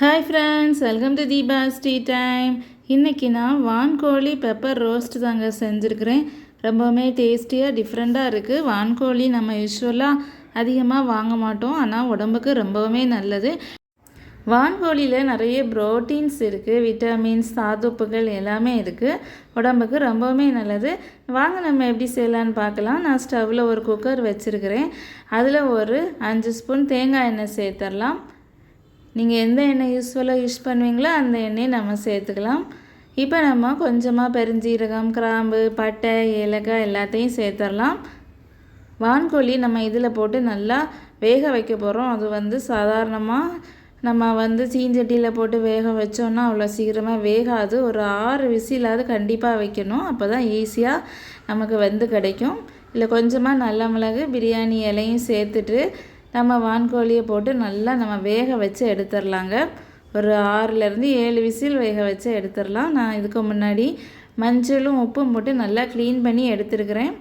Hi friends welcome to Deepa's tea time இன்றைக்கி நான் வான்கோழி பெப்பர் ரோஸ்ட் தாங்க செஞ்சுருக்கிறேன். ரொம்பவுமே டேஸ்டியாக டிஃப்ரெண்ட்டாக இருக்குது வான்கோழி நம்ம யூஸ்வலாக அதிகமாக வாங்க மாட்டோம். ஆனால் உடம்புக்கு ரொம்பவுமே நல்லது. வான்கோழியில் நிறைய ப்ரோட்டீன்ஸ் இருக்குது விட்டமின்ஸ் தாதுப்புகள் எல்லாமே இருக்குது உடம்புக்கு ரொம்பவுமே நல்லது. வாங்க நம்ம எப்படி செய்யலான்னு பார்க்கலாம். நான் ஸ்டவ்வில் ஒரு குக்கர் வச்சுருக்கிறேன். அதில் ஒரு அஞ்சு ஸ்பூன் தேங்காய் எண்ணெய் சேர்த்துடலாம். நீங்கள் எந்த எண்ணெய் யூஸ்ஃபுல்லாக யூஸ் பண்ணுவீங்களோ அந்த எண்ணெயை நம்ம சேர்த்துக்கலாம். இப்போ நம்ம கொஞ்சமாக பெருஞ்சீரகம் கிராம்பு பட்டை ஏலக்காய் எல்லாத்தையும் சேர்த்துடலாம் வான்கோழி நம்ம இதில் போட்டு நல்லா வேக வைக்க போகிறோம் அது வந்து சாதாரணமாக நம்ம வந்து சீஞ்சட்டியில் போட்டு வேக வச்சோன்னா அவ்வளோ சீக்கிரமாக வேகாது. ஒரு ஆறு விசிலாவது கண்டிப்பாக வைக்கணும். அப்போ தான் ஈஸியாக நமக்கு வந்து கிடைக்கும். இல்லை கொஞ்சமாக நல்ல மிளகு பிரியாணி இலையும் சேர்த்துட்டு நம்ம வான்கோழியை போட்டு நல்லா நம்ம வேக வச்சு எடுத்துடலாங்க. ஒரு ஆறுலேருந்து ஏழு விசில் வேக வச்சு எடுத்துடலாம். நான் இதுக்கு முன்னாடி மஞ்சளும் உப்பும் போட்டு நல்லா க்ளீன் பண்ணி எடுத்துருக்கிறேன்.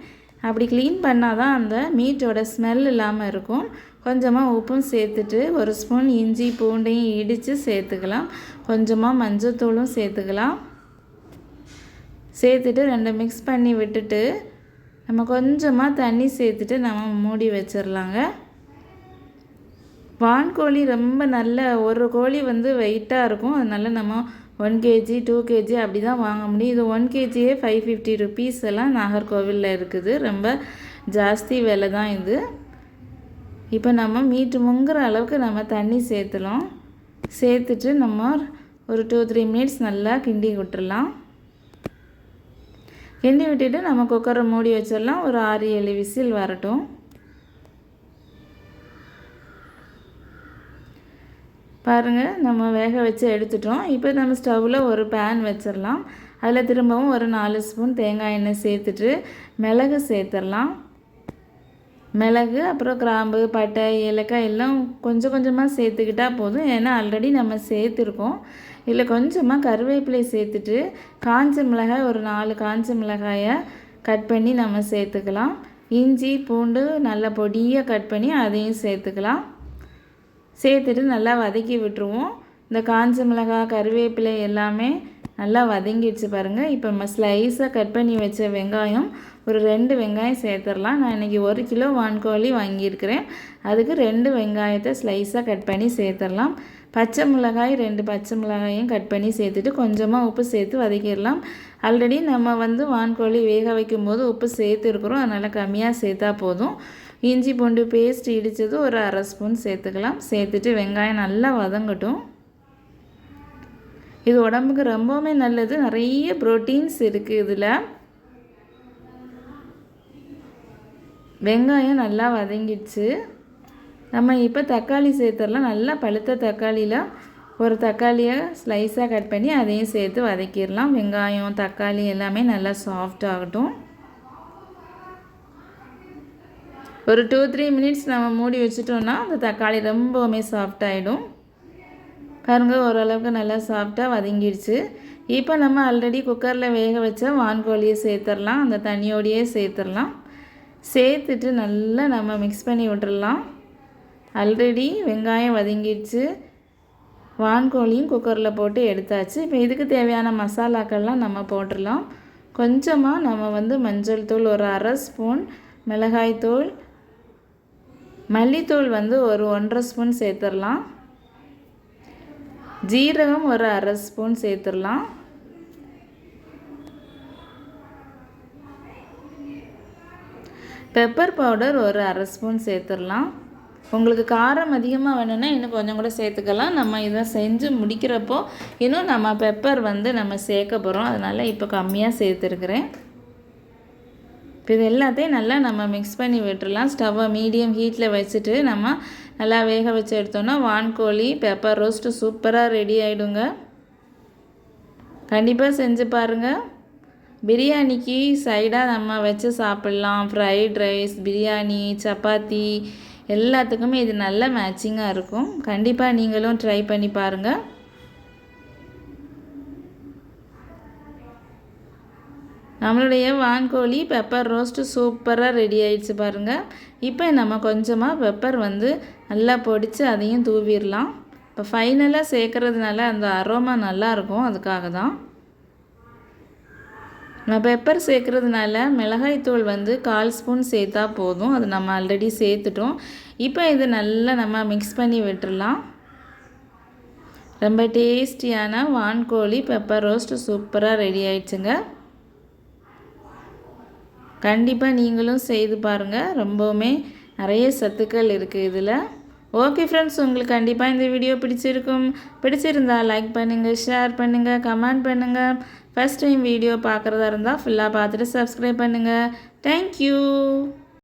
அப்படி க்ளீன் பண்ணால் தான் அந்த மீட்டோட ஸ்மெல் இல்லாமல் இருக்கும். கொஞ்சமாக உப்பும் சேர்த்துட்டு ஒரு ஸ்பூன் இஞ்சி பூண்டையும் இடித்து சேர்த்துக்கலாம். கொஞ்சமாக மஞ்சத்தூளும் சேர்த்துக்கலாம். சேர்த்துட்டு ரெண்டு மிக்ஸ் பண்ணி விட்டுட்டு நம்ம கொஞ்சமாக தண்ணி சேர்த்துட்டு நம்ம மூடி வச்சிடலாங்க. வான்கோழி ரொம்ப நல்ல ஒரு கோழி வந்து வெயிட்டாக இருக்கும். அதனால நம்ம ஒன் கேஜி டூ கேஜி அப்படி தான் வாங்க முடியும். இது ஒன் கேஜியே ஃபைவ் ஃபிஃப்டி ருபீஸ் எல்லாம் நாகர்கோவிலில் இருக்குது. ரொம்ப ஜாஸ்தி விலை தான் இது. இப்போ நம்ம மீட்டு முங்குற அளவுக்கு நம்ம தண்ணி சேர்த்துலாம். சேர்த்துட்டு நம்ம ஒரு டூ த்ரீ மினிட்ஸ் நல்லா கிண்டி விட்டுடலாம் கிண்டி விட்டுட்டு நம்ம குக்கரை மூடி வச்சிடலாம். ஒரு ஆறு ஏழு விசில் வரட்டும். பாருங்கள் நம்ம வேக வச்சு எடுத்துட்டோம். இப்போ நம்ம ஸ்டவ்வில் ஒரு பேன் வச்சிடலாம் அதில் திரும்பவும் ஒரு நாலு ஸ்பூன் தேங்காய் எண்ணெய் சேர்த்துட்டு மிளகு சேர்த்துடலாம் மிளகு அப்புறம் கிராம்பு பட்டை ஏலக்காய் எல்லாம் கொஞ்சம் கொஞ்சமாக சேர்த்துக்கிட்டால் போதும். ஏன்னா ஆல்ரெடி நம்ம சேர்த்துருக்கோம். இல்லை கொஞ்சமாக கருவேப்பிலை சேர்த்துட்டு காஞ்ச மிளகாய் ஒரு நாலு காஞ்ச மிளகாயை கட் பண்ணி நம்ம சேர்த்துக்கலாம். இஞ்சி பூண்டு நல்ல பொடியாக கட் பண்ணி அதையும் சேர்த்துக்கலாம். சேர்த்துட்டு நல்லா வதக்கி விட்டுருவோம். இந்த காஞ்ச மிளகாய் கருவேப்பிலை எல்லாமே நல்லா வதங்கிடுச்சு பாருங்கள் இப்போ நம்ம ஸ்லைஸாக கட் பண்ணி வச்ச வெங்காயம் ஒரு ரெண்டு வெங்காயம் சேர்த்துடலாம். நான் இன்றைக்கி ஒரு கிலோ வான்கோழி வாங்கியிருக்கிறேன். அதுக்கு ரெண்டு வெங்காயத்தை ஸ்லைஸாக கட் பண்ணி சேர்த்துடலாம். பச்சை மிளகாய் ரெண்டு பச்சை மிளகாயும் கட் பண்ணி சேர்த்துட்டு கொஞ்சமாக உப்பு சேர்த்து வதக்கிடலாம். ஆல்ரெடி நம்ம வந்து வான்கோழி வேக வைக்கும் போது உப்பு சேர்த்துருக்குறோம் அதனால் கம்மியாக சேர்த்தா போதும். இஞ்சி பூண்டு பேஸ்ட் இடித்தது ஒரு அரை ஸ்பூன் சேர்த்துக்கலாம். சேர்த்துட்டு வெங்காயம் நல்லா வதங்கட்டும். இது உடம்புக்கு ரொம்பவுமே நல்லது. நிறைய ப்ரோட்டீன்ஸ் இருக்குது இதில். வெங்காயம் நல்லா வதங்கிடுச்சு. நம்ம இப்போ தக்காளி சேர்த்துடலாம். நல்லா பழுத்த தக்காளியில் ஒரு தக்காளியை ஸ்லைஸாக கட் பண்ணி அதையும் சேர்த்து வதக்கிடலாம். வெங்காயம் தக்காளி எல்லாமே நல்லா சாஃப்ட் ஆகட்டும். ஒரு டூ த்ரீ மினிட்ஸ் நம்ம மூடி வச்சுட்டோன்னா அந்த தக்காளி ரொம்பவுமே சாஃப்டாகிடும் பாருங்கள் ஓரளவுக்கு நல்லா சாஃப்டாக வதங்கிடுச்சு. இப்போ நம்ம ஆல்ரெடி குக்கரில் வேக வச்ச வான்கோழியை சேர்த்துடலாம். அந்த தண்ணியோடையே சேர்த்துடலாம். சேர்த்துட்டு நல்லா நம்ம மிக்ஸ் பண்ணி விட்டுடலாம். ஆல்ரெடி வெங்காயம் வதங்கிடுச்சு. வான்கோழியும் குக்கரில் போட்டு எடுத்தாச்சு. இப்போ இதுக்கு தேவையான மசாலாக்கள்லாம் நம்ம போட்டுடலாம். கொஞ்சமாக நம்ம வந்து மஞ்சள் தூள் ஒரு அரை ஸ்பூன் மிளகாய்த்தூள் மல்லித்தூள் வந்து ஒரு ஒன்றரை ஸ்பூன் சேர்த்துடலாம். ஜீரகம் ஒரு அரை ஸ்பூன் சேர்த்துடலாம். பெப்பர் பவுடர் ஒரு அரை ஸ்பூன் சேர்த்துடலாம். உங்களுக்கு காரம் அதிகமாக வேணும்னா இன்னும் கொஞ்சம் கூட சேர்த்துக்கலாம். நம்ம இதை செஞ்சு முடிக்கிறப்போ இன்னும் நம்ம பெப்பர் வந்து நம்ம சேர்க்க போகிறோம் அதனால் இப்போ கம்மியாக சேர்த்துருக்குறேன். இப்போ இது எல்லாத்தையும் நல்லா நம்ம மிக்ஸ் பண்ணி விட்டுடலாம் ஸ்டவ்வை மீடியம் ஹீட்டில் வச்சுட்டு நம்ம நல்லா வேக வச்சு எடுத்தோன்னா வான்கோழி பெப்பர் ரோஸ்ட்டு சூப்பராக ரெடி ஆகிடுங்க கண்டிப்பாக செஞ்சு பாருங்கள் பிரியாணிக்கு சைடாக நம்ம வச்சு சாப்பிட்லாம். ஃப்ரைட் ரைஸ் பிரியாணி சப்பாத்தி எல்லாத்துக்குமே இது நல்ல மேட்சிங்காக இருக்கும். கண்டிப்பாக நீங்களும் ட்ரை பண்ணி பாருங்கள் நம்மளுடைய வான்கோழி பெப்பர் ரோஸ்ட்டு சூப்பராக ரெடி ஆயிடுச்சு பாருங்கள் இப்போ நம்ம கொஞ்சமாக பெப்பர் வந்து நல்லா பொடித்து அதையும் தூவிடலாம். இப்போ ஃபைனலாக சேர்க்குறதுனால அந்த அரோமா நல்லாயிருக்கும் அதுக்காக தான் நான் பெப்பர் சேர்க்குறதுனால மிளகாய்த்தூள் வந்து கால் ஸ்பூன் சேர்த்தா போதும். அது நம்ம ஆல்ரெடி சேர்த்துட்டோம். இப்போ இது நல்லா நம்ம மிக்ஸ் பண்ணி விட்டுடலாம். ரொம்ப டேஸ்டியான வான்கோழி பெப்பர் ரோஸ்ட்டு சூப்பராக ரெடி ஆயிடுச்சுங்க. கண்டிப்பாக நீங்களும் செய்து பாருங்கள் ரொம்பவுமே நிறைய சத்துக்கள் இருக்குது இதில். ஓகே ஃப்ரெண்ட்ஸ் உங்களுக்கு கண்டிப்பாக இந்த வீடியோ பிடிச்சிருக்கும். பிடிச்சிருந்தா லைக் பண்ணுங்கள் ஷேர் பண்ணுங்கள் கமெண்ட் பண்ணுங்கள் ஃபஸ்ட் டைம் வீடியோ பார்க்குறதா இருந்தால் ஃபுல்லாக பார்த்துட்டு சப்ஸ்கிரைப் பண்ணுங்கள் தேங்க்யூ